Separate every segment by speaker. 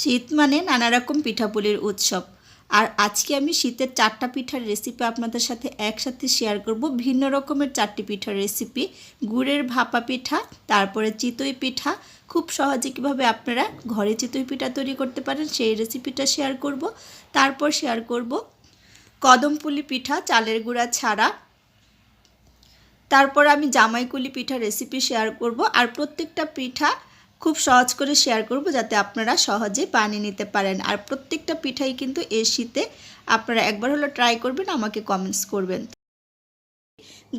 Speaker 1: শীত মানে নানা রকম পিঠাপুলির উৎসব। আর আজকে আমি শীতের চারটা পিঠার রেসিপি আপনাদের সাথে একসাথে শেয়ার করব। ভিন্ন রকমের চারটি পিঠার রেসিপি গুড়ের ভাপা পিঠা, তারপরে চিতই পিঠা। খুব সহজে কীভাবে আপনারা ঘরে চিতই পিঠা তৈরি করতে পারেন সেই রেসিপিটা শেয়ার করব। তারপর শেয়ার করব কদমপুলি পিঠা, চালের গুঁড়া ছাড়া। তারপর আমি জামাইকুলি পিঠা রেসিপি শেয়ার করব। আর প্রত্যেকটা পিঠা খুব সহজ করে শেয়ার করব যাতে আপনারা সহজে বানিয়ে নিতে পারেন। আর প্রত্যেকটা পিঠাই কিন্তু এই শীতে আপনারা একবার হলো ট্রাই করবেন, আমাকে কমেন্টস করবেন।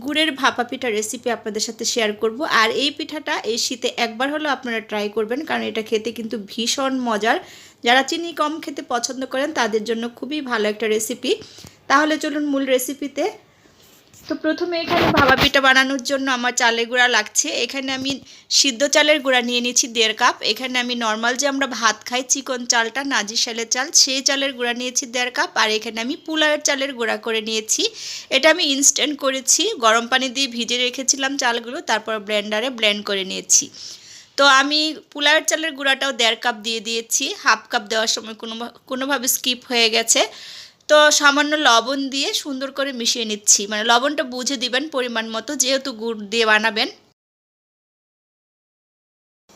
Speaker 1: গুড়ের ভাপা পিঠা রেসিপি আপনাদের সাথে শেয়ার করব। আর এই পিঠাটা এই শীতে একবার হলো আপনারা ট্রাই করবেন, কারণ এটা খেতে কিন্তু ভীষণ মজার। যারা চিনি কম খেতে পছন্দ করেন, তাদের জন্য খুবই ভালো একটা রেসিপি তাহলে চলুন মূল রেসিপিতে তো প্রথমে এখানে ভাপা পিঠা বানানোর জন্য আমার চালের গুঁড়া লাগছে। এখানে আমি সিদ্ধ চালের গুঁড়া নিয়ে নিয়েছি দেড় কাপ। এখানে আমি নর্মাল যে আমরা ভাত খাই, চিকন চালটা, নাজি শালের চাল, সেই চালের গুঁড়া নিয়েছি দেড় কাপ। আর এখানে আমি পুলারের চালের গুঁড়া করে নিয়েছি। এটা আমি ইনস্ট্যান্ট করেছি। গরম পানি দিয়ে ভিজে রেখেছিলাম চালগুলো, তারপর ব্লেন্ডারে ব্লেন্ড করে নিয়েছি। তো আমি পুলারের চালের গুঁড়াটাও দেড় কাপ দিয়ে দিয়েছি। হাফ কাপ দেওয়ার সময় কোনো, কোনোভাবে স্কিপ হয়ে গেছে। তো সামান্য লবণ দিয়ে সুন্দর করে মিশিয়ে নিচ্ছি। মানে লবণটা বুঝে দিবেন পরিমাণ মতো, যেহেতু গুড় দিয়ে বানাবেন।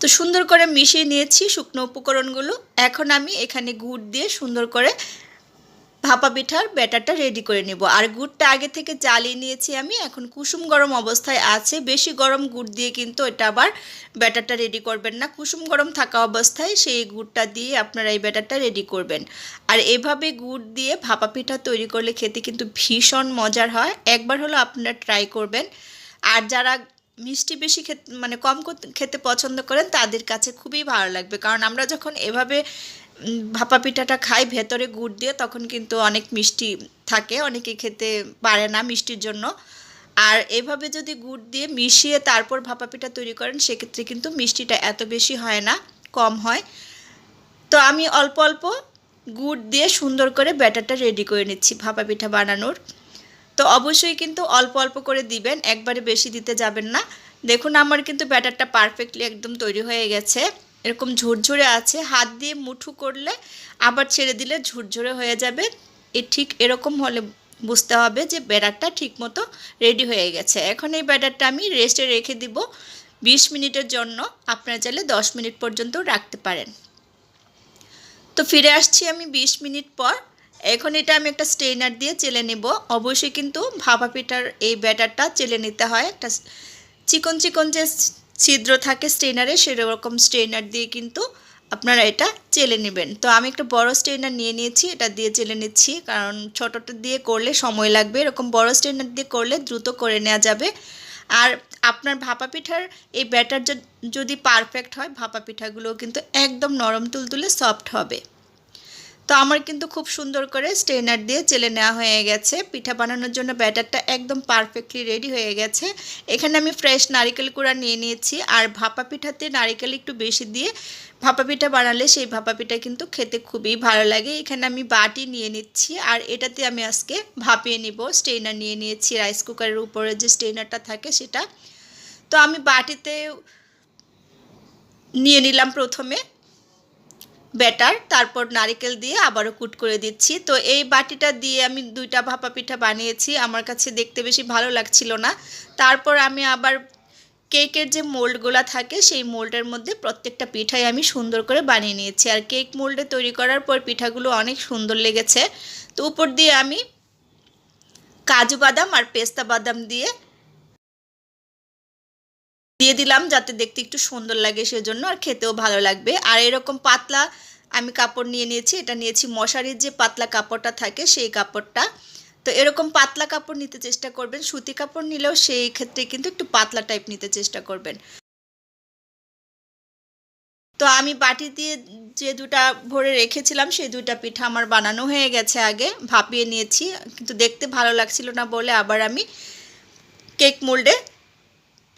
Speaker 1: তো সুন্দর করে মিশিয়ে নিয়েছি শুকনো উপকরণগুলো। এখন আমি এখানে গুড় দিয়ে সুন্দর করে ভাপা পিঠার ব্যাটারটা রেডি করে নেব। আর গুড়টা আগে থেকে জ্বালিয়ে নিয়েছি আমি। এখন কুসুম গরম অবস্থায় আছে। বেশি গরম গুড় দিয়ে কিন্তু এটা আবার ব্যাটারটা রেডি করবেন না। কুসুম গরম থাকা অবস্থায় সেই গুড়টা দিয়ে আপনারা এই ব্যাটারটা রেডি করবেন। আর এভাবে গুড় দিয়ে ভাপা পিঠা তৈরি করলে খেতে কিন্তু ভীষণ মজার হয়। একবার হলো আপনারা ট্রাই করবেন। আর যারা মিষ্টি বেশি খেতে মানে কম খেতে পছন্দ করেন, তাদের কাছে খুবই ভালো লাগবে। কারণ আমরা যখন এভাবে ভাপা পিঠাটা খাই, ভেতরে গুড় দিয়ে, তখন কিন্তু অনেক মিষ্টি থাকে, অনেকে খেতে পারে না মিষ্টির জন্য। আর এভাবে যদি গুড় দিয়ে মিশিয়ে তারপর ভাপা পিঠা তৈরি করেন, সেক্ষেত্রে কিন্তু মিষ্টিটা এত বেশি হয় না, কম হয়। তো আমি অল্প অল্প গুড় দিয়ে সুন্দর করে ব্যাটারটা রেডি করে নিচ্ছি ভাপা পিঠা বানানোর। তো অবশ্যই কিন্তু অল্প অল্প করে দিবেন, একবারে বেশি দিতে যাবেন না। দেখুন, আমার কিন্তু ব্যাটারটা পারফেক্টলি একদম তৈরি হয়ে গেছে। এরকম ঝুরঝুরে আছে, হাত দিয়ে মুঠু করলে আবার ছেড়ে দিলে ঝুরঝুরে হয়ে যাবে। এ ঠিক এরকম হলে বুঝতে হবে যে ব্যাটারটা ঠিকমতো রেডি হয়ে গেছে। এখন এই ব্যাটারটা আমি রেস্টে রেখে দিব বিশ মিনিটের জন্য। আপনারা চাইলে দশ মিনিট পর্যন্ত রাখতে পারেন। তো ফিরে আসছি আমি বিশ মিনিট পর। এখন এটা আমি একটা স্ট্রেনার দিয়ে চেলে নেব। অবশ্যই কিন্তু ভাপা পিঠার এই ব্যাটারটা চেলে নিতে হয়। একটা চিকন চিকন যে ছিদ্র থাকে স্ট্রেনারে সেরকম স্ট্রেনার দিয়ে কিন্তু আপনারা এটা চেলে নেবেন। তো আমি একটা বড় স্ট্রেনার নিয়ে নিয়েছি, এটা দিয়ে চেলে নিচ্ছি, কারণ ছোটোটা দিয়ে করলে সময় লাগবে। এরকম বড় স্ট্রেনার দিয়ে করলে দ্রুত করে নেওয়া যাবে। আর আপনার ভাপা পিঠার এই ব্যাটার যদি পারফেক্ট হয়, ভাপা পিঠাগুলো কিন্তু একদম নরম তুলতুলে সফট হবে। তো আমার কিন্তু খুব সুন্দর করে স্টেনার দিয়ে চেলে নেওয়া হয়ে গেছে। পিঠা বানানোর জন্য ব্যাটারটা একদম পারফেক্টলি রেডি হয়ে গেছে। এখানে আমি ফ্রেশ নারিকেল কুড়া নিয়ে নিয়েছি আর ভাপা পিঠাতে নারিকেল একটু বেশি দিয়ে ভাপা পিঠা বানালে সেই ভাপা পিঠা কিন্তু খেতে খুবই ভালো লাগে। এখানে আমি বাটি নিয়ে নিচ্ছি আর এটাতে আমি আজকে ভাপিয়ে নিব। স্টেনার নিয়ে নিয়েছি, রাইস কুকারের উপরে যে স্টেনারটা থাকে সেটা। তো আমি বাটিতে নিয়ে নিলাম প্রথমে। ব্যাটার, তারপর নারিকেল দিয়ে আবারও কুট করে দিচ্ছি। তো এই বাটিটা দিয়ে আমি দুইটা ভাপা পিঠা বানিয়েছি, আমার কাছে দেখতে বেশি ভালো লাগছিল না। তারপর আমি আবার কেকের যে মোল্ডগুলো থাকে, সেই মোল্ডের মধ্যে প্রত্যেকটা পিঠাই আমি সুন্দর করে বানিয়ে নিয়েছি। আর কেক মোল্ডে তৈরি করার পর পিঠাগুলো অনেক সুন্দর লেগেছে। তো উপর দিয়ে আমি কাজু বাদাম আর পেস্তা বাদাম দিয়ে দিয়ে দিলাম যাতে দেখতে একটু সুন্দর লাগে সেজন্য আর খেতেও ভালো লাগবে। আর এরকম পাতলা আমি কাপড় নিয়ে নিয়েছি, এটা নিয়েছি মশারির যে পাতলা কাপড়টা থাকে সেই কাপড়টা। তো এরকম পাতলা কাপড় নিতে চেষ্টা করবেন, সুতি কাপড় নিলেও সেই ক্ষেত্রে কিন্তু একটু পাতলা টাইপ নিতে চেষ্টা করবেন। তো আমি বাটি দিয়ে যে দুটা ভরে রেখেছিলাম সেই দুটা পিঠা আমার বানানো হয়ে গেছে আগে, ভাপিয়ে নিয়েছি। কিন্তু দেখতে ভালো লাগছিল না বলে আবার আমি কেক মোল্ডে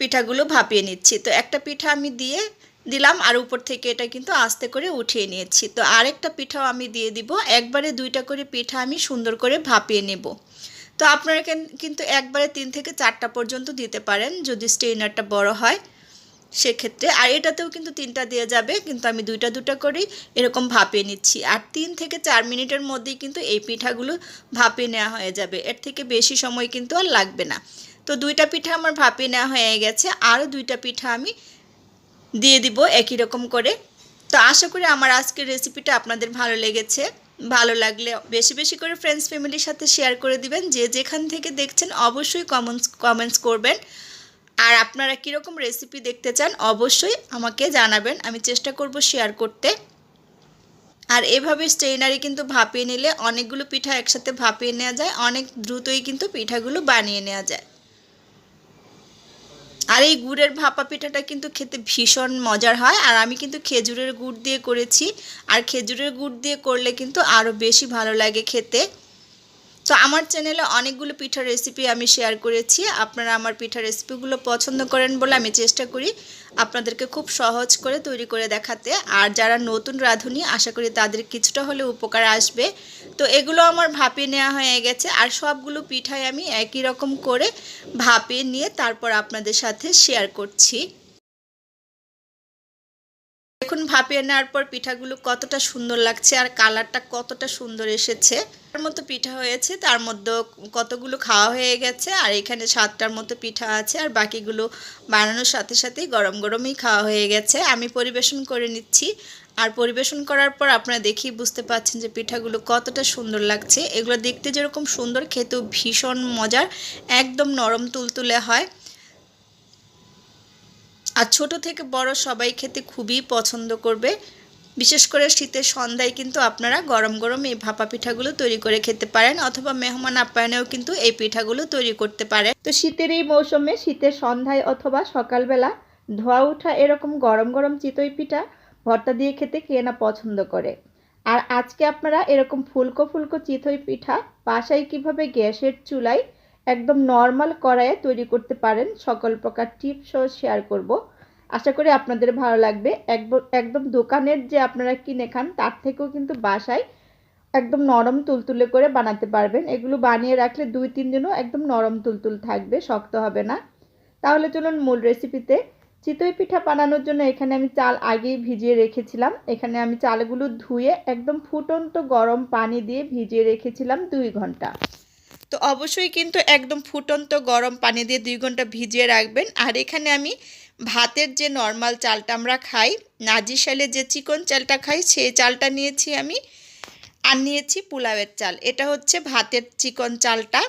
Speaker 1: পিঠাগুলো ভাপিয়ে নিচ্ছি। তো একটা পিঠা আমি দিয়ে দিলাম আর উপর থেকে এটা কিন্তু আস্তে করে উঠিয়ে নিয়েছি। তো আরেকটা পিঠাও আমি দিয়ে দিব। একবারে দুইটা করে পিঠা আমি সুন্দর করে ভাপিয়ে নেব। তো আপনারা কিন্তু একবারে তিন থেকে চারটা পর্যন্ত দিতে পারেন যদি স্টেইনারটা বড় হয় সেক্ষেত্রে। আর এটাতেও কিন্তু তিনটা দেওয়া যাবে, কিন্তু আমি দুইটা দুটা করেই এরকম ভাপিয়ে নিচ্ছি। আর তিন থেকে চার মিনিটের মধ্যেই কিন্তু এই পিঠাগুলো ভাপিয়ে নেওয়া হয়ে যাবে। এর থেকে বেশি সময় কিন্তু আর লাগবে না। তো দুইটা পিঠা আমার ভাপিয়ে নেওয়া হয়ে গেছে, আরও দুইটা পিঠা আমি দিয়ে দিব একই রকম করে। তো আশা করি আমার আজকের রেসিপিটা আপনাদের ভালো লেগেছে। ভালো লাগলে বেশি বেশি করে ফ্রেন্ডস ফ্যামিলির সাথে শেয়ার করে দিবেন। যে যেখান থেকে দেখছেন অবশ্যই কমেন্টস কমেন্টস করবেন। আর আপনারা কীরকম রেসিপি দেখতে চান অবশ্যই আমাকে জানাবেন। আমি চেষ্টা করব শেয়ার করতে। আর এভাবে স্টেইনারি কিন্তু ভাপিয়ে নিলে অনেকগুলো পিঠা একসাথে ভাপিয়ে নেওয়া যায়, অনেক দ্রুতই কিন্তু পিঠাগুলো বানিয়ে নেওয়া যায়। আর এই গুড়ের ভাপা পিঠাটা কিন্তু খেতে ভীষণ মজার হয়। আর আমি কিন্তু খেজুরের গুড় দিয়ে করেছি। আর খেজুরের গুড় দিয়ে করলে কিন্তু আরও বেশি ভালো লাগে খেতে। তো আমার চ্যানেলে অনেকগুলো পিঠার রেসিপি আমি শেয়ার করেছি। আপনারা আমার পিঠার রেসিপিগুলো পছন্দ করেন বলে আমি চেষ্টা করি আপনাদেরকে খুব সহজ করে তৈরি করে দেখাতে। আর যারা নতুন রাঁধুনি, আশা করি তাদের কিছুটা হলে উপকার আসবে। তো এগুলো আমার ভাপিয়ে নেওয়া হয়ে গেছে। আর সবগুলো পিঠাই আমি একই রকম করে ভাপিয়ে নিয়ে তারপর আপনাদের সাথে শেয়ার করছি। দেখুন ভাপিয়ে নেওয়ার পর পিঠাগুলো কতটা সুন্দর লাগছে আর কালারটা কতটা সুন্দর এসেছে। তার মতো পিঠা হয়েছে, তার মধ্যে কতগুলো খাওয়া হয়ে গেছে আর এখানে সাতটার মতো পিঠা আছে আর বাকিগুলো বানানোর সাথে সাথেই গরম গরমই খাওয়া হয়ে গেছে। আমি পরিবেশন করে নিচ্ছি আর পরিবেশন করার পর আপনারা দেখেই বুঝতে পাচ্ছেন যে পিঠাগুলো কতটা সুন্দর লাগছে। এগুলো দেখতে যেরকম সুন্দর, খেতেও ভীষণ মজার, একদম নরম তুলতুলে হয়। আর ছোট থেকে বড় সবাই খেতে খুবই পছন্দ করবে। বিশেষ করে শীতের সন্ধ্যায় কিন্তু আপনারা গরম গরম এই ভাপা পিঠাগুলো তৈরি করে খেতে পারেন অথবা মেহমান আপ্যায়নেও কিন্তু এই পিঠাগুলো তৈরি করতে পারেন। তো শীতের এই মৌসুমে শীতের সন্ধ্যায় অথবা সকালবেলা ধোয়া ওঠা এরকম গরম গরম চিতই পিঠা ভর্তা দিয়ে খেতে কে না পছন্দ করে? আর আজকে আপনারা এরকম ফুলকো ফুলকো চিতই পিঠা বাসায় কীভাবে গ্যাসের চুলায় একদম নর্মাল কড়াইয়ে তৈরি করতে পারেন। সকল প্রকার টিপসও শেয়ার করব। আশা করি আপনাদের ভালো লাগবে। একদম দোকানের যে আপনারা কিনে খান, তার থেকেও কিন্তু বাসায় একদম নরম তুলতুলে করে বানাতে পারবেন। এগুলো বানিয়ে রাখলে দুই, তিন দিনও একদম নরম তুলতুল থাকবে, শক্ত হবে না। তাহলে চলুন মূল রেসিপিতে চিতই পিঠা বানানোর জন্য এখানে আমি চাল আগেই ভিজিয়ে রেখেছিলাম। এখানে আমি চালগুলো ধুয়ে একদম ফুটন্ত গরম পানি দিয়ে ভিজিয়ে রেখেছিলাম দুই ঘণ্টা। তো অবশ্যই কিন্তু একদম ফুটন্ত গরম পানি দিয়ে দুই ঘণ্টা ভিজিয়ে রাখবেন। আর এখানে আমি ভাতের যে নর্মাল চালটা আমরা খাই, নাজি শালে যে চিকন চালটা খাই সেই চালটা নিয়েছি আমি আর নিয়েছি পোলাওয়ের চাল। এটা হচ্ছে ভাতের চিকন চালটা।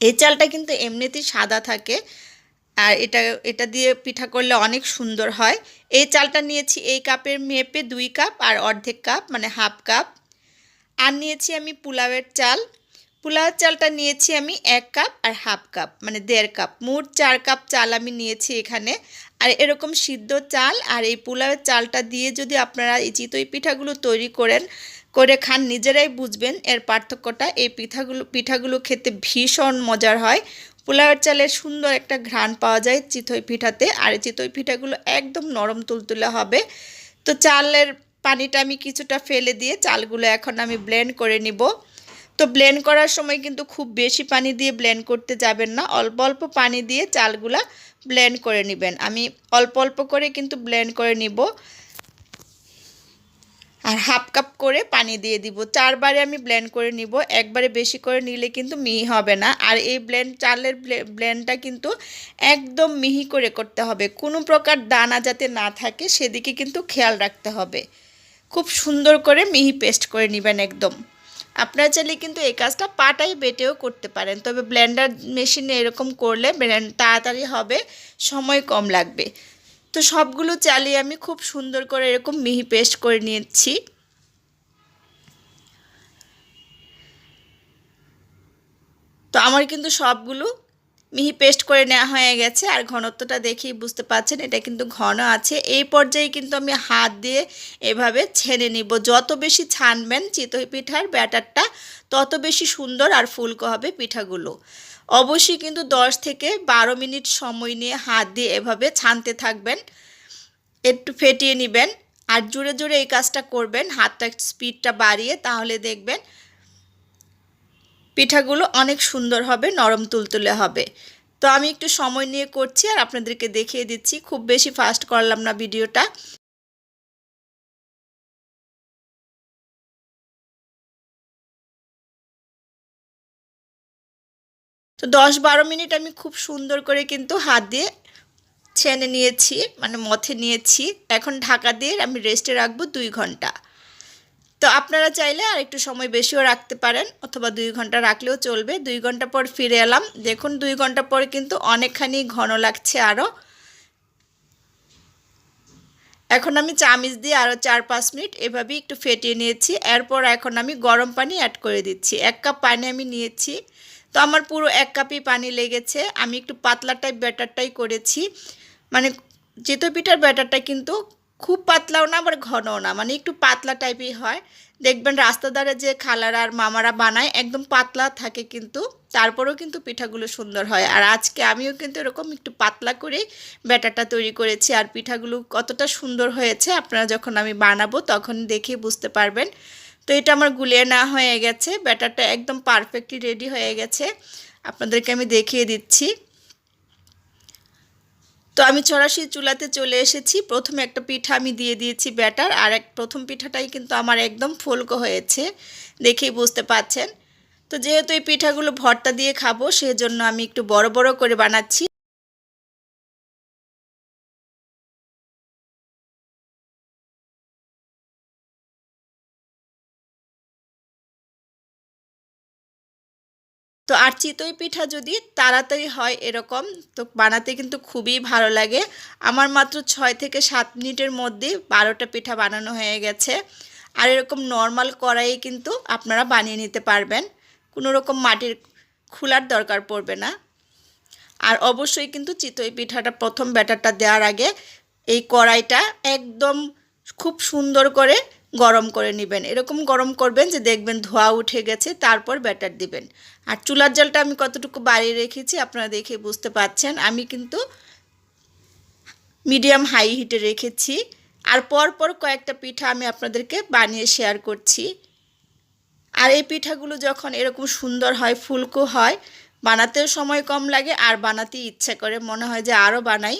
Speaker 1: এই চালটা কিন্তু এমনিতেই সাদা থাকে আর এটা এটা দিয়ে পিঠা করলে অনেক সুন্দর হয়। এই চালটা নিয়েছি এই কাপের মেপে দুই কাপ আর অর্ধেক কাপ মানে হাফ কাপ। আর নিয়েছি আমি পোলাওয়ের চাল। পোলাওয়ের চালটা নিয়েছি আমি এক কাপ আর হাফ কাপ মানে দেড় কাপ। মোট চার কাপ চাল আমি নিয়েছি এখানে। আর এরকম সিদ্ধ চাল আর এই পোলাওয়ের চালটা দিয়ে যদি আপনারা এই চিতই পিঠাগুলো তৈরি করেন, করে খান, নিজেরাই বুঝবেন এর পার্থক্যটা। এই পিঠাগুলো পিঠাগুলো খেতে ভীষণ মজার হয়। পোলাওয়ের চালের সুন্দর একটা ঘ্রাণ পাওয়া যায় চিতই পিঠাতে। আর চিতই পিঠাগুলো একদম নরম তুলতুলে হবে। তো চালের পানিটা আমি কিছুটা ফেলে দিয়ে চালগুলো এখন আমি ব্লেন্ড করে নিব। তো ব্লেন্ড করার সময় কিন্তু খুব বেশি পানি দিয়ে ব্লেন্ড করতে যাবেন না। অল্প অল্প পানি দিয়ে চালগুলা ব্লেন্ড করে নেবেন। আমি অল্প অল্প করে কিন্তু ব্লেন্ড করে নিব। আর হাফ কাপ করে পানি দিয়ে দিব। চারবারে আমি ব্লেন্ড করে নিব। একবারে বেশি করে নিলে কিন্তু মিহি হবে না। আর এই ব্লেন্ড চালের ব্লেন্ডটা কিন্তু একদম মিহি করে করতে হবে। কোনো প্রকার দানা যাতে না থাকে, সেদিকে কিন্তু খেয়াল রাখতে হবে। খুব সুন্দর করে মিহি পেস্ট করে নেবেন একদম। আপনারা চাইলে কিন্তু এই কাজটা পাটাই বেটেও করতে পারেন। তবে ব্লেন্ডার মেশিনে এরকম করলে তাড়াতাড়ি হবে, সময় কম লাগবে। তো সবগুলো চালিয়ে আমি খুব সুন্দর করে এরকম মিহি পেস্ট করে নিয়েছি। তো আমার কিন্তু সবগুলো মিহি পেস্ট করে নেওয়া হয়ে গেছে আর ঘনত্বটা দেখেই বুঝতে পাচ্ছেন এটা কিন্তু ঘন আছে। এই পর্যায়ে কিন্তু আমি হাত দিয়ে এভাবে ছেনে নিব। যত বেশি ছানবেন চিতই পিঠার ব্যাটারটা, তত বেশি সুন্দর আর ফুলকো হবে পিঠাগুলো। অবশ্যই কিন্তু 10 থেকে বারো মিনিট সময় নিয়ে হাত দিয়ে এভাবে ছানতে থাকবেন, একটু ফেটিয়ে নেবেন আর জোরে জোরে এই কাজটা করবেন, হাতটা স্পিডটা বাড়িয়ে তাহলে দেখবেন পিঠাগুলো অনেক সুন্দর হবে, নরম তুলতুলে হবে। তো আমি একটু সময় নিয়ে করছি আর আপনাদেরকে দেখিয়ে দিচ্ছি, খুব বেশি ফাস্ট করলাম না ভিডিওটা। তো দশ বারো মিনিট আমি খুব সুন্দর করে কিন্তু হাত দিয়ে ছেনে নিয়েছি মানে মথে নিয়েছি। এখন ঢাকা দিয়ে আমি রেস্টে রাখব দুই ঘণ্টা। তো আপনারা চাইলে আর একটু সময় বেশিও রাখতে পারেন, অথবা দুই ঘণ্টা রাখলেও চলবে। দুই ঘণ্টা পর ফিরে এলাম। দেখুন, দুই ঘণ্টা পর কিন্তু অনেকখানি ঘন লাগছে আরও এখন আমি চামিচ দিয়ে আরও চার পাঁচ মিনিট এভাবেই একটু ফেটিয়ে নিয়েছি। এরপর এখন আমি গরম পানি অ্যাড করে দিচ্ছি। এক কাপ পানি আমি নিয়েছি। তো আমার পুরো এক কাপই পানি লেগেছে। আমি একটু পাতলা টাইপ ব্যাটারটাই করেছি। মানে চিতো পিঠার ব্যাটারটা কিন্তু খুব পাতলাও না, আবার ঘনও না। মানে একটু পাতলা টাইপই হয়। দেখবেন রাস্তা ধারে যে খালারা আর মামারা বানায়, একদম পাতলা থাকে কিন্তু, তারপরেও কিন্তু পিঠাগুলো সুন্দর হয়। আর আজকে আমিও কিন্তু এরকম একটু পাতলা করে ব্যাটারটা তৈরি করেছি। আর পিঠাগুলো কতটা সুন্দর হয়েছে, আপনারা যখন আমি বানাবো তখন দেখে বুঝতে পারবেন। তো এটা আমার গুলিয়ে না হয়ে গেছে। ব্যাটারটা একদম পারফেক্টলি রেডি হয়ে গেছে। আপনাদেরকে আমি দেখিয়ে দিচ্ছি। তো আমি চড়াশি চুলাতে চলে এসেছি। প্রথমে একটা পিঠা আমি দিয়ে দিয়েছি ব্যাটার, আর এক প্রথম পিঠাটাই কিন্তু আমার একদম ফুলকো হয়েছে, দেখেই বুঝতে পাচ্ছেন তো যেহেতু এই পিঠাগুলো ভর্তা দিয়ে খাব, সেজন্য আমি একটু বড় বড় করে বানাচ্ছি। তো আর চিতই পিঠা যদি তাড়াতাড়ি হয় এরকম, তো বানাতে কিন্তু খুবই ভালো লাগে। আমার মাত্র ছয় থেকে সাত মিনিটের মধ্যে বারোটা পিঠা বানানো হয়ে গেছে। আর এরকম নর্মাল কড়াই কিন্তু আপনারা বানিয়ে নিতে পারবেন। কোনো রকম মাটির খোলার দরকার পড়বে না। আর অবশ্যই কিন্তু চিতই পিঠাটা প্রথম ব্যাটারটা দেওয়ার আগে এই কড়াইটা একদম খুব সুন্দর করে গরম করে নেবেন। এরকম গরম করবেন যে দেখবেন ধোয়া উঠে গেছে, তারপর ব্যাটার দিবেন। আর চুলার জলটা আমি কতটুকু বাড়িয়ে রেখেছি আপনারা দেখে বুঝতে পাচ্ছেন আমি কিন্তু মিডিয়াম হাই হিটে রেখেছি। আর পরপর কয়েকটা পিঠা আমি আপনাদেরকে বানিয়ে শেয়ার করছি। আর এই পিঠাগুলো যখন এরকম সুন্দর হয়, ফুলকো হয়, বানাতেও সময় কম লাগে আর বানাতে ইচ্ছা করে। মনে হয় যে আরও বানাই।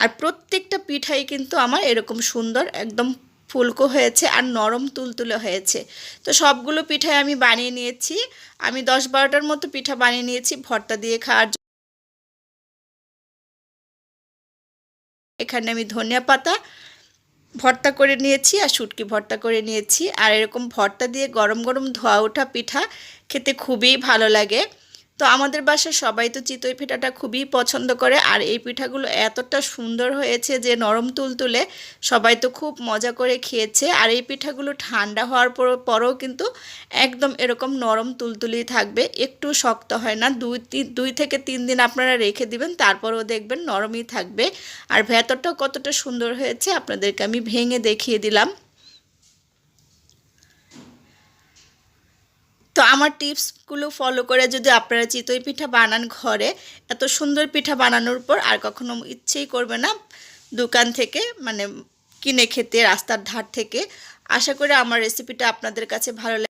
Speaker 1: আর প্রত্যেকটা পিঠাই কিন্তু আমার এরকম সুন্দর, একদম ফুলকো হয়েছে আর নরম তুলতুলে হয়েছে। তো সবগুলো পিঠাই আমি বানিয়ে নিয়েছি। আমি দশ বারোটার মতো পিঠা বানিয়ে নিয়েছি ভর্তা দিয়ে খাওয়ার এখানে আমি ধনিয়া পাতা ভর্তা করে নিয়েছি আর শুটকি ভর্তা করে নিয়েছি। আর এরকম ভর্তা দিয়ে গরম গরম ধোয়া ওঠা পিঠা খেতে খুবই ভালো লাগে। তো আমাদের বাসায় সবাই তো চিতই পিঠাটা খুবই পছন্দ করে, আর এই পিঠাগুলো এতটা সুন্দর হয়েছে যে নরম তুলতুলে সবাই তো খুব মজা করে খেয়েছে। আর এই পিঠাগুলো ঠান্ডা হওয়ার পর, পরেও কিন্তু একদম এরকম নরম তুলতুলেই থাকবে, একটু শক্ত হয় না। দুই দুই থেকে তিন দিন আপনারা রেখে দিবেন, তারপরেও দেখবেন নরমই থাকবে। আর ভেতরটাও কতটা সুন্দর হয়েছে, আপনাদেরকে আমি ভেঙে দেখিয়ে দিলাম। তো আমার টিপসগুলো ফলো করে যদি আপনারা চিতই পিঠা বানান ঘরে, এত সুন্দর পিঠা বানানোর পর আর কখনো ইচ্ছেই করবে না দোকান থেকে মানে কিনে খেতে, রাস্তার ধার থেকে। আশা করি আমার রেসিপিটা আপনাদের কাছে ভালো লাগে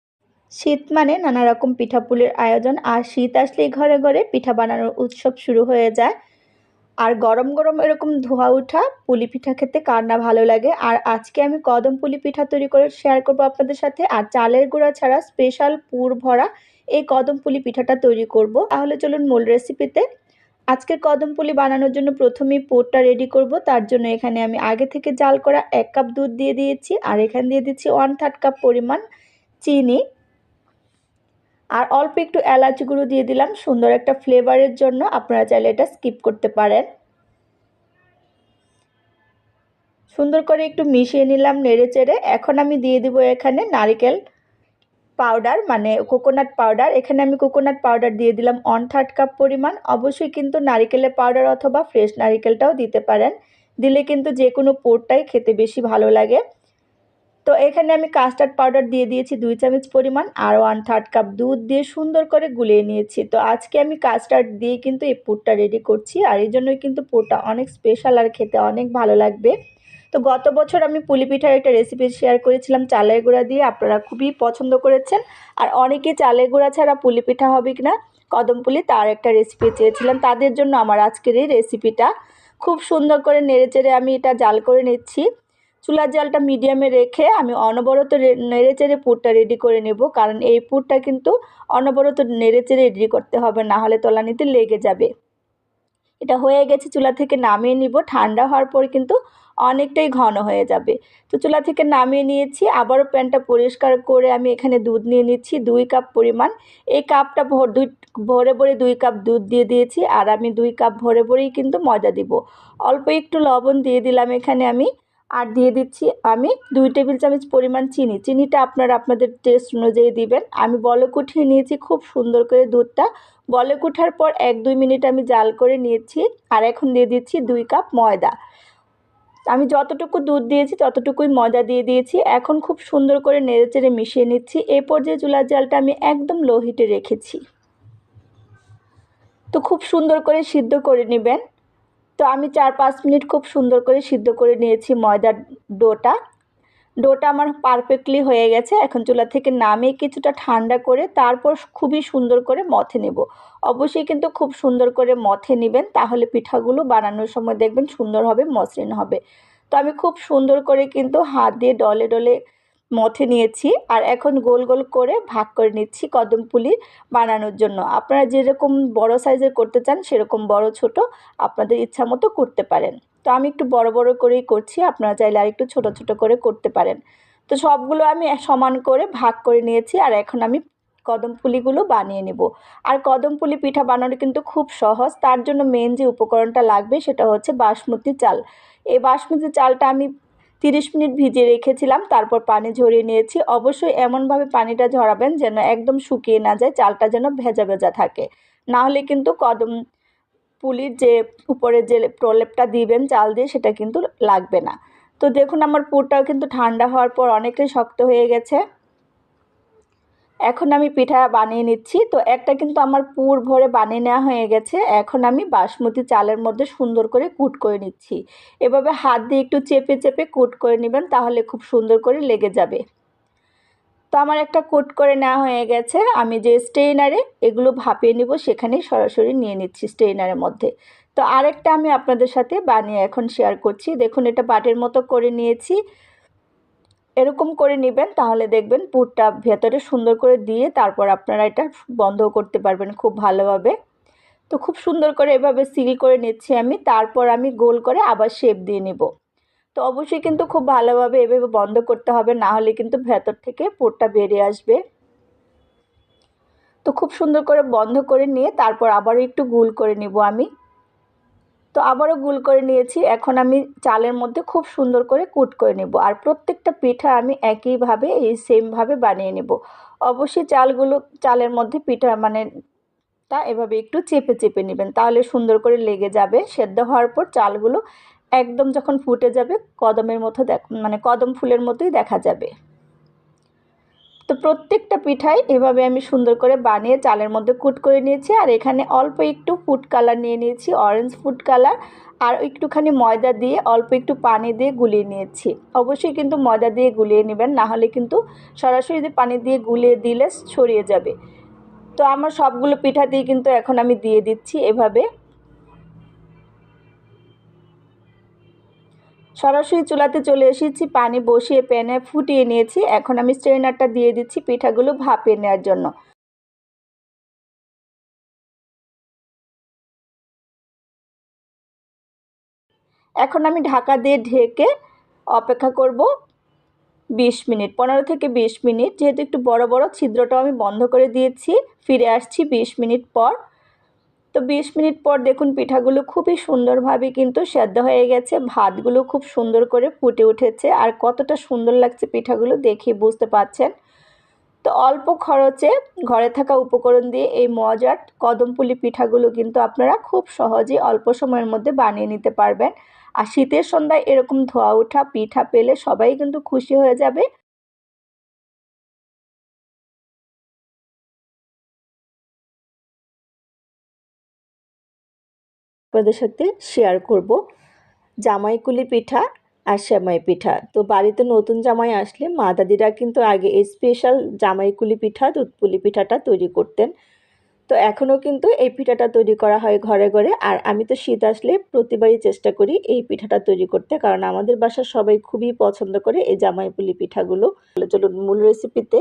Speaker 2: শীত মানে নানা রকম পিঠাপুলির আয়োজন, আর শীত আসলেই ঘরে ঘরে পিঠা বানানোর উৎসব শুরু হয়ে যায়। আর গরম গরম এরকম ধোয়া উঠা পুলি পিঠা খেতে কার না ভালো লাগে। আর আজকে আমি কদম পুলি পিঠা তৈরি করে শেয়ার করব আপনাদের সাথে। আর চালের গুঁড়া ছাড়া স্পেশাল পুর ভরা এই কদম পুলি পিঠাটা তৈরি করব। তাহলে চলুন মূল রেসিপিতে আজকের কদম পুলি বানানোর জন্য প্রথমেই পুরটা রেডি করব। তার জন্য এখানে আমি আগে থেকে জাল করা এক কাপ দুধ দিয়ে দিয়েছি। আর এখানে দিয়ে দিচ্ছি ওয়ান থার্ড কাপ পরিমাণ চিনি। আর অল্প একটু এলাচ গুঁড়ো দিয়ে দিলাম। সুন্দর একটা ফ্লেভারের জন্য আপনারা চাইলে এটা স্কিপ করতে পারেন। সুন্দর করে একটু মিশিয়ে নিলাম নেড়ে চেড়ে এখন আমি দিয়ে দিব এখানে নারিকেল পাউডার মানে কোকোনাট পাউডার। এখানে আমি কোকোনাট পাউডার দিয়ে দিলাম ওয়ান থার্ড কাপ পরিমাণ। অবশ্যই কিন্তু নারিকেলের পাউডার অথবা ফ্রেশ নারিকেলটাও দিতে পারেন। দিলে কিন্তু যে কোনো পোরটাই খেতে বেশি ভালো লাগে। তো এখানে আমি কাস্টার্ড পাউডার দিয়ে দিয়েছি দুই চামচ পরিমাণ আর ওয়ান থার্ড কাপ দুধ দিয়ে সুন্দর করে গুলিয়ে নিয়েছি। তো আজকে আমি কাস্টার্ড দিয়ে কিন্তু এই পুরটা রেডি করছি আর এই জন্যই কিন্তু পুরটা অনেক স্পেশাল আর খেতে অনেক ভালো লাগবে। তো গত বছর আমি পুলি পিঠার একটা রেসিপি শেয়ার করেছিলাম চালের গুঁড়া দিয়ে, আপনারা খুবই পছন্দ করেছেন। আর অনেকে চালের গুঁড়া ছাড়া পুলি পিঠা হবে কিনা কদমপুলি তার একটা রেসিপি চেয়েছিলাম, তাদের জন্য আমার আজকের এই রেসিপিটা খুব সুন্দর করে নেড়ে চেড়ে আমি এটা জাল করে নিচ্ছি। চুলার জালটা মিডিয়ামে রেখে আমি অনবরত রে- নেড়েচেড়ে পুরটা রেডি করে নেব। কারণ এই পুরটা কিন্তু অনবরত নেড়েচেড়ে রেডি করতে হবে, না হলে তলানিতে লেগে যাবে। এটা হয়ে গেছে, চুলা থেকে নামিয়ে নিব। ঠান্ডা হওয়ার পর কিন্তু অনেকটাই ঘন হয়ে যাবে। তো চুলা থেকে নামিয়ে নিয়েছি, আবারও প্যানটা পরিষ্কার করে আমি এখানে দুধ নিয়ে নিচ্ছি, দুই কাপ পরিমাণ। এই কাপটা ভর দুই, ভরে ভরে দুই কাপ দুধ দিয়ে দিয়েছি, আর আমি দুই কাপ ভরে ভরেই কিন্তু ময়দা দিব। অল্প একটু লবণ দিয়ে দিলাম এখানে আমি। আর দিয়ে দিচ্ছি আমি দুই টেবিল চামচ পরিমাণ চিনি। চিনিটা আপনারা আপনাদের টেস্ট অনুযায়ী দিবেন। আমি বলক উঠিয়ে নিয়েছি খুব সুন্দর করে দুধটা। বলক ওঠার পর এক দুই মিনিট আমি জাল করে নিয়েছি আর এখন দিয়ে দিচ্ছি দুই কাপ ময়দা। আমি যতটুকু দুধ দিয়েছি ততটুকুই ময়দা দিয়ে দিয়েছি। এখন খুব সুন্দর করে নেড়েচেড়ে মিশিয়ে নিচ্ছি। এই পর্যায়ে চুলার জালটা আমি একদম লো হিটে রেখেছি। তো খুব সুন্দর করে সিদ্ধ করে নেবেন। তো আমি চার পাঁচ মিনিট খুব সুন্দর করে সিদ্ধ করে নিয়েছি ময়দার ডোটা। ডোটা আমার পারফেক্টলি হয়ে গেছে। এখন চুলা থেকে নামিয়ে কিছুটা ঠান্ডা করে তারপর খুবই সুন্দর করে মথে নেব। অবশ্যই কিন্তু খুব সুন্দর করে মথে নেবেন, তাহলে পিঠাগুলো বানানোর সময় দেখবেন সুন্দর হবে, মসৃণ হবে। তো আমি খুব সুন্দর করে কিন্তু হাত দিয়ে ডলে ডলে মথে নিয়েছি আর এখন গোল গোল করে ভাগ করে নিচ্ছি কদম পুলি বানানোর জন্য। আপনারা যেরকম বড় সাইজের করতে চান, সেরকম বড় ছোট আপনাদের ইচ্ছা মতো করতে পারেন। তো আমি একটু বড় বড় করেই করছি, আপনারা চাইলে আর একটু ছোট ছোট করে করতে পারেন। তো সবগুলো আমি সমান করে ভাগ করে নিয়েছি আর এখন আমি কদম পুলিগুলো বানিয়ে নেব। আর কদম পুলি পিঠা বানানো কিন্তু খুব সহজ, তার জন্য মেন যে উপকরণটা লাগবে সেটা হচ্ছে বাসমতি চাল। এই বাসমতি চালটা আমি তিরিশ মিনিট ভিজিয়ে রেখেছিলাম, তারপর পানি ঝরিয়ে নিয়েছি। অবশ্যই এমনভাবে পানিটা ঝরাবেন যেন একদম শুকিয়ে না যায়, চালটা যেন ভেজা ভেজা থাকে। না হলে কিন্তু কদম পুলির যে উপরে যে প্রলেপটা দিবেন চাল দিয়ে, সেটা কিন্তু লাগবে না। তো দেখুন, আমার পুরটাও কিন্তু ঠান্ডা হওয়ার পর অনেকটাই শক্ত হয়ে গেছে। এখন আমি পিঠা বানিয়ে নিচ্ছি। তো একটা কিন্তু আমার পুর ভরে বানিয়ে নেওয়া হয়ে গেছে। এখন আমি বাসমতি চালের মধ্যে সুন্দর করে কুট করে নিচ্ছি। এভাবে হাত দিয়ে একটু চেপে চেপে কুট করে নেবেন, তাহলে খুব সুন্দর করে লেগে যাবে। তো আমার একটা কুট করে নেওয়া হয়ে গেছে। আমি যে স্টেইনারে এগুলো ভাপিয়ে নিব সেখানে সরাসরি নিয়ে নিচ্ছি স্টেইনারের মধ্যে। তো আরেকটা আমি আপনাদের সাথে বানিয়ে এখন শেয়ার করছি। দেখুন, এটা বাটের মতো করে নিয়েছি। এরকম করে নেবেন, তাহলে দেখবেন পুরটা ভেতরে সুন্দর করে দিয়ে তারপর আপনারা এটা বন্ধ করতে পারবেন খুব ভালোভাবে। তো খুব সুন্দর করে এভাবে সিল করে নিচ্ছি আমি, তারপর আমি গোল করে আবার শেপ দিয়ে নিব। তো অবশ্যই কিন্তু খুব ভালোভাবে এভাবে বন্ধ করতে হবে, না হলে কিন্তু ভেতর থেকে পুরটা বেরিয়ে আসবে। তো খুব সুন্দর করে বন্ধ করে নিয়ে তারপর আবারও একটু গুল করে নিব আমি। তো আবারও গুল করে নিয়েছি। এখন আমি চালের মধ্যে খুব সুন্দর করে কুট করে নেব। আর প্রত্যেকটা পিঠা আমি একইভাবে, এই সেমভাবে বানিয়ে নেব। অবশ্যই চালগুলো, চালের মধ্যে পিঠা মানে তা এভাবে একটু চেপে চেপে নেবেন, তাহলে সুন্দর করে লেগে যাবে। সেদ্ধ হওয়ার পর চালগুলো একদম যখন ফুটে যাবে, কদমের মতো দেখ মানে কদম ফুলের মতোই দেখা যাবে। তো প্রত্যেকটা পিঠাই এভাবে আমি সুন্দর করে বানিয়ে চালের মধ্যে কুট করে নিয়েছি। আর এখানে অল্প একটু ফুড কালার নিয়ে নিয়েছি অরেঞ্জ ফুড কালার আর একটুখানি ময়দা দিয়ে অল্প একটু পানি দিয়ে গুলিয়ে নিয়েছি। অবশ্যই কিন্তু ময়দা দিয়ে গুলিয়ে নেবেন, না হলে কিন্তু সরাসরি পানি দিয়ে গুলিয়ে দিলে ছড়িয়ে যাবে। তো আমার সবগুলো পিঠা দিয়ে কিন্তু এখন আমি দিয়ে দিচ্ছি এভাবে। সরাসরি চুলাতে চলে এসেছি, পানি বসিয়ে প্যানে ফুটিয়ে নিয়েছি। এখন আমি স্ট্রেনারটা দিয়ে দিচ্ছি পিঠাগুলো ভাপিয়ে নেওয়ার জন্য। এখন আমি ঢাকা দিয়ে ঢেকে অপেক্ষা করব বিশ মিনিট, পনেরো থেকে বিশ মিনিট। যেহেতু একটু বড় বড়, ছিদ্রটাও আমি বন্ধ করে দিয়েছি। ফিরে আসছি বিশ মিনিট পর। তো বিশ মিনিট পর দেখুন পিঠাগুলো খুবই সুন্দরভাবে কিন্তু সেদ্ধ হয়ে গেছে। ভাতগুলো খুব সুন্দর করে ফুটে উঠেছে আর কতটা সুন্দর লাগছে পিঠাগুলো দেখে বুঝতে পাচ্ছেন। তো অল্প খরচে ঘরে থাকা উপকরণ দিয়ে এই মজার কদমপুলি পিঠাগুলো কিন্তু আপনারা খুব সহজেই অল্প সময়ের মধ্যে বানিয়ে নিতে পারবেন। আর শীতের সন্ধ্যায় এরকম ধোয়া ওঠা পিঠা পেলে সবাই কিন্তু খুশি হয়ে যাবে। আপনাদের সাথে শেয়ার করব। জামাইকুলি পিঠা আর শ্যামাই পিঠা। তো বাড়িতে নতুন জামাই আসলে মা দাদিরা কিন্তু আগে এই স্পেশাল জামাইকুলি পিঠা দুধপুলি পিঠাটা তৈরি করতেন। তো এখনও কিন্তু এই পিঠাটা তৈরি করা হয় ঘরে ঘরে। আর আমি তো শীত আসলে প্রতিবারই চেষ্টা করি এই পিঠাটা তৈরি করতে। কারণ আমাদের বাসার সবাই খুবই পছন্দ করে এই জামাই পুলি পিঠাগুলো। চলুন মূল রেসিপিতে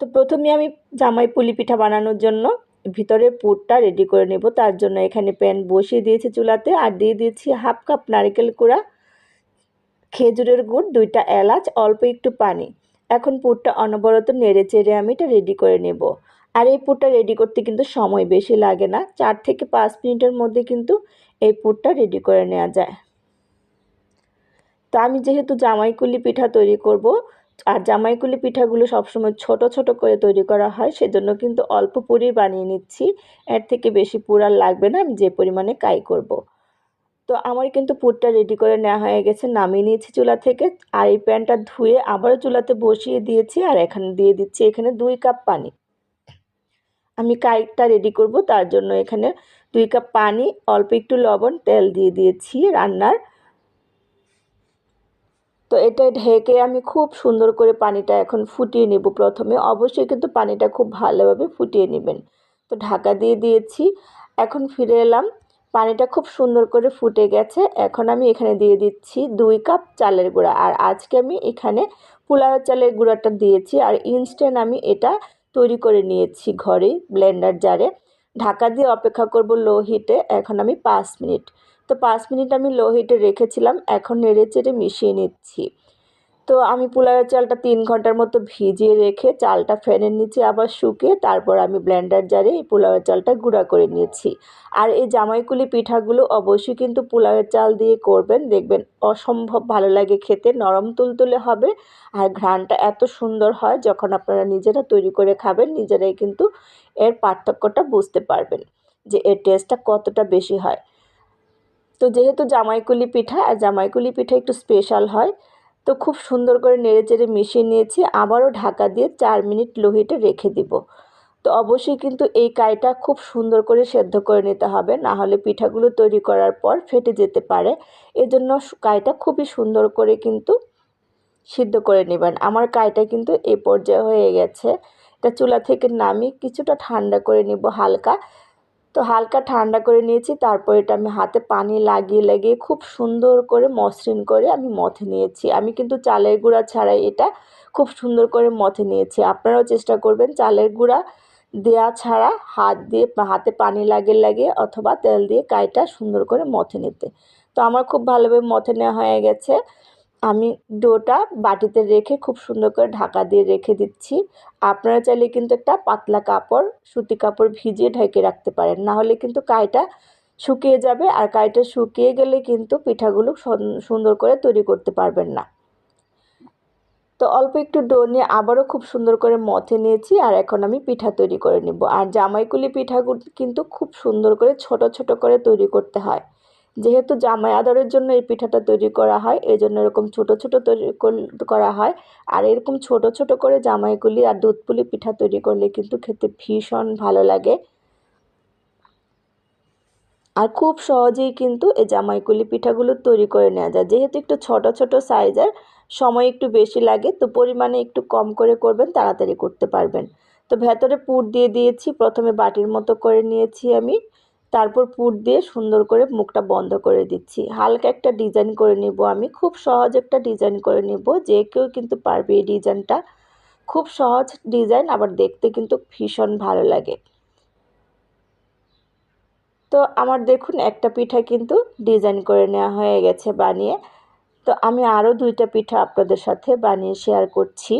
Speaker 2: তো প্রথমে আমি জামাই পুলি পিঠা বানানোর জন্য ভিতরের পুরটা রেডি করে নেব। তার জন্য এখানে প্যান বসিয়ে দিয়েছি চুলাতে আর দিয়ে দিয়েছি হাফ কাপ নারকেল কুড়া, খেজুরের গুড়, দুইটা এলাচ, অল্প একটু পানি। এখন পুরটা অনবরত নেড়ে চেড়ে আমি এটা রেডি করে নেব। আর এই পুরটা রেডি করতে কিন্তু সময় বেশি লাগে না। চার থেকে পাঁচ মিনিটের মধ্যে কিন্তু এই পুরটা রেডি করে নেওয়া যায়। তো আমি যেহেতু জামাইকুলি পিঠা তৈরি করব আর জামাইকুলি পিঠাগুলো সবসময় ছোট ছোট করে তৈরি করা হয়, সেজন্য কিন্তু অল্প পুরি বানিয়ে নিচ্ছি। এর থেকে বেশি পুর আর লাগবে না, আমি যে পরিমাণে কাই করব। তো আমার কিন্তু পুরটা রেডি করে নেওয়া হয়ে গেছে, নামিয়ে নিয়েছি চুলা থেকে। আর এই প্যানটা ধুয়ে আবারও চুলাতে বসিয়ে দিয়েছি, আর এখানে দিয়ে দিচ্ছি এখানে দুই কাপ পানি। আমি কাইকটা রেডি করব, তার জন্য এখানে দুই কাপ পানি, অল্প একটু লবণ, তেল দিয়ে দিয়েছি রান্নার। তো এটা ঢেকে আমি খুব সুন্দর করে পানিটা এখন ফুটিয়ে নেব প্রথমে। অবশ্যই কিন্তু পানিটা খুব ভালোভাবে ফুটিয়ে নেবেন। তো ঢাকা দিয়ে দিয়েছি। এখন ফিরে এলাম। পানিটা খুব সুন্দর করে ফুটে গেছে। এখন আমি এখানে দিয়ে দিচ্ছি দুই কাপ চালের গুঁড়া। আর আজকে আমি এখানে পোলাও চালের গুঁড়াটা দিয়েছি। আর ইনস্ট্যান্ট আমি এটা তৈরি করে নিয়েছি ঘরে ব্লেন্ডার জারে ঢাকা দিয়ে অপেক্ষা করব লো হিটে এখন আমি পাঁচ মিনিট। তো পাঁচ মিনিট আমি লো হিটে রেখেছিলাম, এখন নেড়ে চেড়ে মিশিয়ে নিচ্ছি। তো আমি পোলাওয়ের চালটা তিন ঘণ্টার মতো ভিজিয়ে রেখে চালটা ফ্যানের নিচে আবার শুকিয়ে তারপর আমি ব্লেন্ডার জারে এই পোলাওয়ের চালটা গুঁড়া করে নিয়েছি। আর এই জামাইকুলি পিঠাগুলো অবশ্যই কিন্তু পোলাওয়ের চাল দিয়ে করবেন, দেখবেন অসম্ভব ভালো লাগে খেতে, নরম তুলতুলে হবে আর ঘ্রাণটা এত সুন্দর হয় যখন আপনারা নিজেরা তৈরি করে খাবেন, নিজেরাই কিন্তু এর পার্থক্যটা বুঝতে পারবেন যে এর টেস্টটা কতটা বেশি হয়। তো যেহেতু জামাইকুলি পিঠা আর জামাইকুলি পিঠা একটু স্পেশাল হয়, তো খুব সুন্দর করে নেড়ে চেড়ে মিশিয়ে নিয়েছি, আবারও ঢাকা দিয়ে চার মিনিট লোহিটে রেখে দিব। তো অবশ্যই কিন্তু এই কাইটা খুব সুন্দর করে সেদ্ধ করে নিতে হবে, না হলে পিঠাগুলো তৈরি করার পর ফেটে যেতে পারে। এজন্য কাইটা খুবই সুন্দর করে কিন্তু সিদ্ধ করে নেবেন। আমার কাইটা কিন্তু এ পর্যায়ে হয়ে গেছে। এটা চুলা থেকে নামি কিছুটা ঠান্ডা করে নিব হালকা। তো হালকা ঠান্ডা করে নিয়েছি, তারপর এটা আমি হাতে পানি লাগিয়ে লাগিয়ে খুব সুন্দর করে মসৃণ করে আমি মথে নিয়েছি। আমি কিন্তু চালের গুঁড়া ছাড়াই এটা খুব সুন্দর করে মথে নিয়েছি। আপনারাও চেষ্টা করবেন চালের গুঁড়া দেয়া ছাড়া হাত দিয়ে হাতে পানি লাগিয়ে লাগিয়ে অথবা তেল দিয়ে কাইটা সুন্দর করে মথে নিতে। তো আমার খুব ভালোভাবে মথে নেওয়া হয়ে গেছে। আমি ডোটা বাটিতে রেখে খুব সুন্দর করে ঢাকা দিয়ে রেখে দিচ্ছি। আপনারা চাইলে কিন্তু একটা পাতলা কাপড়, সুতি কাপড় ভিজিয়ে ঢেকে রাখতে পারেন। না হলে কিন্তু কাইটা শুকিয়ে যাবে আর কাইটা শুকিয়ে গেলে কিন্তু পিঠাগুলো সুন্দর করে তৈরি করতে পারবেন না। তো অল্প একটু ডো নিয়ে আবারও খুব সুন্দর করে মথে নিয়েছি আর এখন আমি পিঠা তৈরি করে নিব। আর জামাইকুলি পিঠাগুলো কিন্তু খুব সুন্দর করে ছোট ছোট করে তৈরি করতে হয়। যেহেতু জামাই আদরের জন্য এই পিঠাটা তৈরি করা হয়, এই জন্য এরকম ছোট ছোট তৈরি করা হয়। আর এরকম ছোট ছোট করে জামাইগুলি আর দুধপুলি পিঠা তৈরি করলে কিন্তু খেতে ভীষণ ভালো লাগে। আর খুব সহজেই কিন্তু এই জামাইকুলি পিঠাগুলো তৈরি করে নেওয়া যায়। যেহেতু একটু ছোট ছোট সাইজের, সময় একটু বেশি লাগে, তো পরিমাণে একটু কম করে করবেন, তাড়াতাড়ি করতে পারবেন। তো ভেতরে পুর দিয়ে দিয়েছি, প্রথমে বাটির মতো করে নিয়েছি আমি। তারপর পুর দিয়ে সুন্দর করে মুখটা বন্ধ করে দিচ্ছি। হালকা একটা ডিজাইন করে নিব আমি। খুব সহজ একটা ডিজাইন করে নিব। যে কেউ কিন্তু পারবে এই ডিজাইনটা খুব সহজ ডিজাইন আবার দেখতে কিন্তু ভীষণ ভালো লাগে। তো আমার দেখুন, একটা পিঠা কিন্তু ডিজাইন করে নেওয়া হয়ে গেছে বানিয়ে। তো আমি আরও দুইটা পিঠা আপনাদের সাথে বানিয়ে শেয়ার করছি।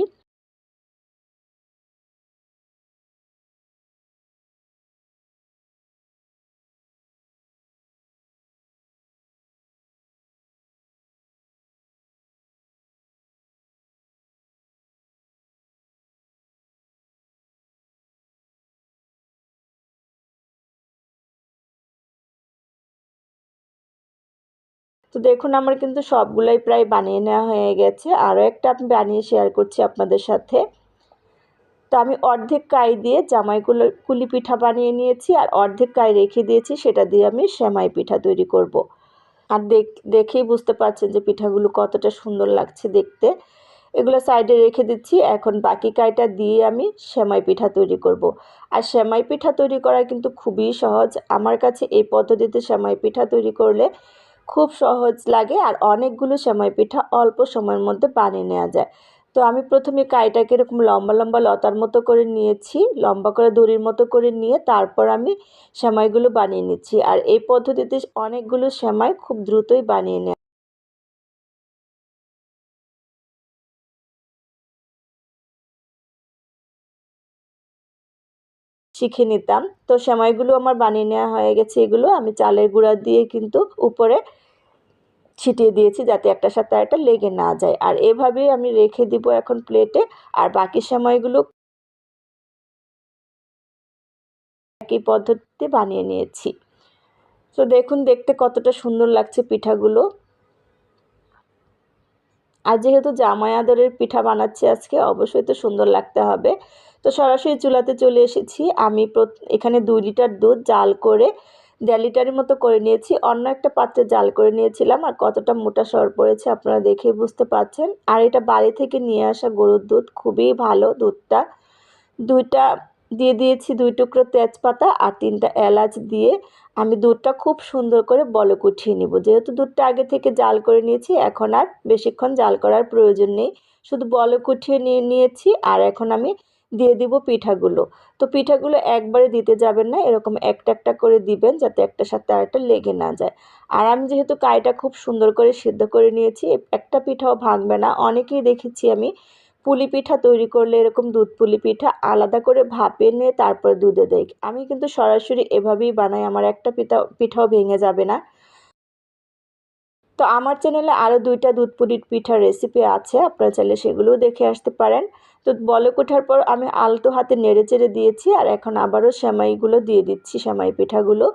Speaker 2: দেখুন, আমার কিন্তু সবগুলোই প্রায় বানিয়ে নেওয়া হয়ে গেছে আরও একটা আমি বানিয়ে শেয়ার করছি আপনাদের সাথে তো আমি অর্ধেক কাই দিয়ে জামাইগুলো কুলি পিঠা বানিয়ে নিয়েছি আর অর্ধেক কাই রেখে দিয়েছি, সেটা দিয়ে আমি সেমাই পিঠা তৈরি করব। আর দেখ, দেখেই বুঝতে পারছেন যে পিঠাগুলো কতটা সুন্দর লাগছে দেখতে এগুলো সাইডে রেখে দিচ্ছি, এখন বাকি কাইটা দিয়ে আমি সেমাই পিঠা তৈরি করব। আর সেমাই পিঠা তৈরি করা কিন্তু খুবই সহজ আমার কাছে এই পদ্ধতিতে সেমাই পিঠা তৈরি করলে খুব সহজ লাগে আর অনেকগুলো সেমাই পিঠা অল্প সময়ের মধ্যে বানিয়ে নেওয়া যায়। তো আমি প্রথমে কাইটাকে এরকম লম্বা লম্বা লতার মতো করে নিয়েছি, লম্বা করে দড়ির মতো করে নিয়ে তারপর আমি সেমাইগুলো বানিয়ে নিচ্ছি। আর এই পদ্ধতিতে অনেকগুলো সেমাই খুব দ্রুতই বানিয়ে নেয় শিখে নিতাম। তো সেমাইগুলো আমার বানিয়ে নেওয়া হয়ে গেছে এগুলো। আমি চালের গুঁড়া দিয়ে কিন্তু উপরে ছিটিয়ে দিয়েছি যাতে একটার সাথে একটা লেগে না যায়। আর এভাবেই আমি রেখে দিব এখন প্লেটে আর বাকি সময়গুলো একই পদ্ধতিতে বানিয়ে নিয়েছি। তো দেখুন, দেখতে কতটা সুন্দর লাগছে পিঠাগুলো। আর যেহেতু জামাই আদরের পিঠা বানাচ্ছি আজকে, অবশ্যই তো সুন্দর লাগতে হবে। তো সরাসরি চুলাতে চলে এসেছি। আমি এখানে দুই লিটার দুধ জাল করে দেড় মতো করে নিয়েছি, অন্য একটা পাত্রে জাল করে নিয়েছিলাম, আর কতটা মোটা সর পড়েছে আপনারা দেখেই বুঝতে পারছেন। আর এটা বাড়ি থেকে নিয়ে আসা গরুর দুধ, খুবই ভালো দুধটা। দুইটা দিয়ে দিয়েছি দুই টুকরো তেজপাতা আর তিনটা এলাচ দিয়ে। আমি দুধটা খুব সুন্দর করে বলক উঠিয়ে নিব। যেহেতু দুধটা আগে থেকে জাল করে নিয়েছি, এখন আর বেশিক্ষণ জাল করার প্রয়োজন নেই। শুধু বলক উঠিয়ে নিয়ে নিয়েছি, আর এখন আমি দিয়ে দিব পিঠাগুলো। তো পিঠাগুলো একবারে দিতে যাবেন না, এরকম একটা একটা করে দিবেন যাতে একটার সাথে আরেকটা লেগে না যায়। আর আমি যেহেতু কাইটা খুব সুন্দর করে সিদ্ধ করে নিয়েছি, একটা পিঠাও ভাঙবে না। অনেকেই দেখেছি আমি পুলি পিঠা তৈরি করলে এরকম দুধ পুলি পিঠা আলাদা করে ভাপে নিয়ে তারপর দুধে দেয়। আমি কিন্তু সরাসরি এভাবেই বানাই, আমার একটা পিঠা পিঠাও ভেঙে যাবে না। তো আমার চ্যানেলে আরও দুইটা দুধ পুলির পিঠার রেসিপি আছে, আপনারা চাইলে সেগুলোও দেখে আসতে পারেন। তো বলক ওঠার পর আমি আলতো হাতে নেড়ে চেড়ে দিয়েছি আর এখন আবারও সেমাইগুলো দিয়ে দিচ্ছি, সেমাই পিঠাগুলো।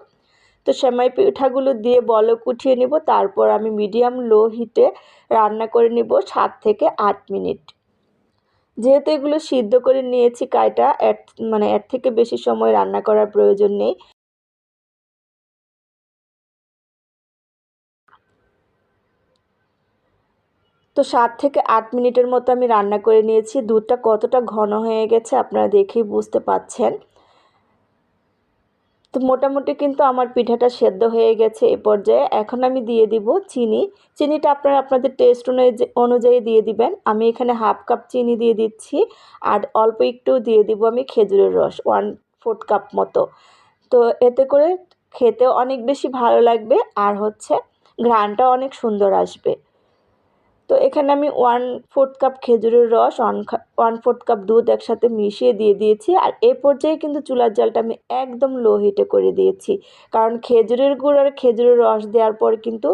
Speaker 2: তো সেমাই পিঠাগুলো দিয়ে বলক উঠিয়ে নিব, তারপর আমি মিডিয়াম লো হিটে রান্না করে নিব সাত থেকে আট মিনিট। যেহেতু এগুলো সিদ্ধ করে নিয়েছি কায়টা, এর মানে এর থেকে বেশি সময় রান্না করার প্রয়োজন নেই। তো সাত থেকে আট মিনিটের মতো আমি রান্না করে নিয়েছি। দুধটা কতটা ঘন হয়ে গেছে আপনারা দেখেই বুঝতে পাচ্ছেন। তো মোটামুটি কিন্তু আমার পিঠাটা সেদ্ধ হয়ে গেছে এ পর্যায়ে। এখন আমি দিয়ে দিব চিনি। চিনিটা আপনারা আপনাদের টেস্ট অনুযায়ী দিয়ে দিবেন। আমি এখানে হাফ কাপ চিনি দিয়ে দিচ্ছি আর অল্প একটু দিয়ে দিব আমি খেজুরের রস ওয়ান ফোর্থ কাপ মতো। তো এতে করে খেতেও অনেক বেশি ভালো লাগবে আর হচ্ছে ঘ্রাণটা অনেক সুন্দর আসবে। তো এখানে আমি ওয়ান ফোর্থ কাপ খেজুরের রস ওয়ান ওয়ান ফোর্থ কাপ দুধ একসাথে মিশিয়ে দিয়ে দিয়েছি। আর এ পর্যায়ে কিন্তু চুলার জালটা আমি একদম লো হিটে করে দিয়েছি। কারণ খেজুরের গুড় আর খেজুরের রস দেওয়ার পর কিন্তু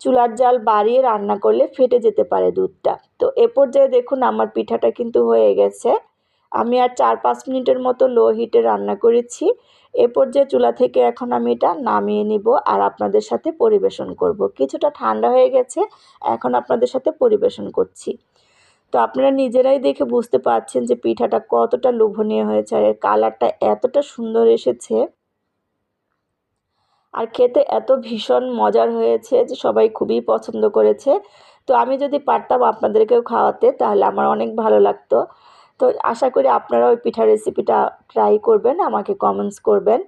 Speaker 2: চুলার জাল বাড়িয়ে রান্না করলে ফেটে যেতে পারে দুধটা। তো এ পর্যায়ে দেখুন আমার পিঠাটা কিন্তু হয়ে গেছে। আমি আর চার পাঁচ মিনিটের মতো লো হিটে রান্না করেছি। এ পর্যায়ে চুলা থেকে এখন আমি এটা নামিয়ে নিব আর আপনাদের সাথে পরিবেশন করব। কিছুটা ঠান্ডা হয়ে গেছে, এখন আপনাদের সাথে পরিবেশন করছি। তো আপনারা নিজেরাই দেখে বুঝতে পারছেন যে পিঠাটা কতটা লোভনীয় হয়েছে আর কালারটা এতটা সুন্দর এসেছে। আর খেতে এত ভীষণ মজার হয়েছে যে সবাই খুবই পছন্দ করেছে। তো আমি যদি পারতাম আপনাদেরকেও খাওয়াতে, তাহলে আমার অনেক ভালো লাগতো। তো আশা করি আপনারা ওই পিঠা রেসিপিটা ট্রাই করবেন, আমাকে কমেন্টস করবেন।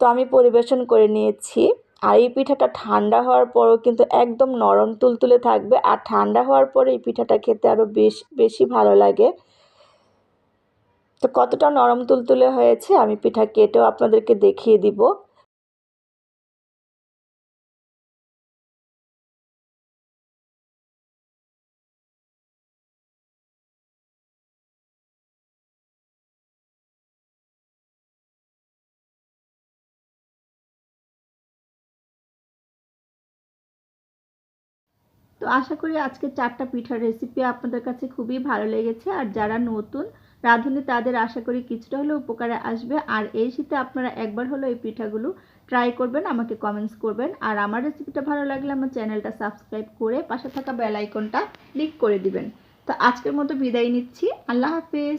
Speaker 2: তো আমি পরিবেশন করে নিয়েছি। আর এই পিঠাটা ঠান্ডা হওয়ার পরও কিন্তু একদম নরম তুলতুলে থাকবে। আর ঠান্ডা হওয়ার পরে এই পিঠাটা খেতে আরও বেশ, বেশি ভালো লাগে। তো কতটা নরম তুলতুলে হয়েছে, আমি পিঠা কেটেও আপনাদেরকে দেখিয়ে দিব।
Speaker 1: তো আশা করি আজকে চারটা পিঠার রেসিপি আপনাদের কাছে খুবই ভালো লেগেছে। আর যারা নতুন, রাঁধুনি তাদের আশা করি কিছুটা হলেও উপকারে আসবে। আর এই শীতে আপনারা একবার হলো এই পিঠাগুলো ট্রাই করবেন, আমাকে কমেন্টস করবেন। আর আমার রেসিপিটা ভালো লাগলে আমার চ্যানেলটা সাবস্ক্রাইব করে পাশে থাকা বেল আইকনটা ক্লিক করে দিবেন। তো আজকের মতো বিদায় নিচ্ছি। আল্লাহ হাফেজ।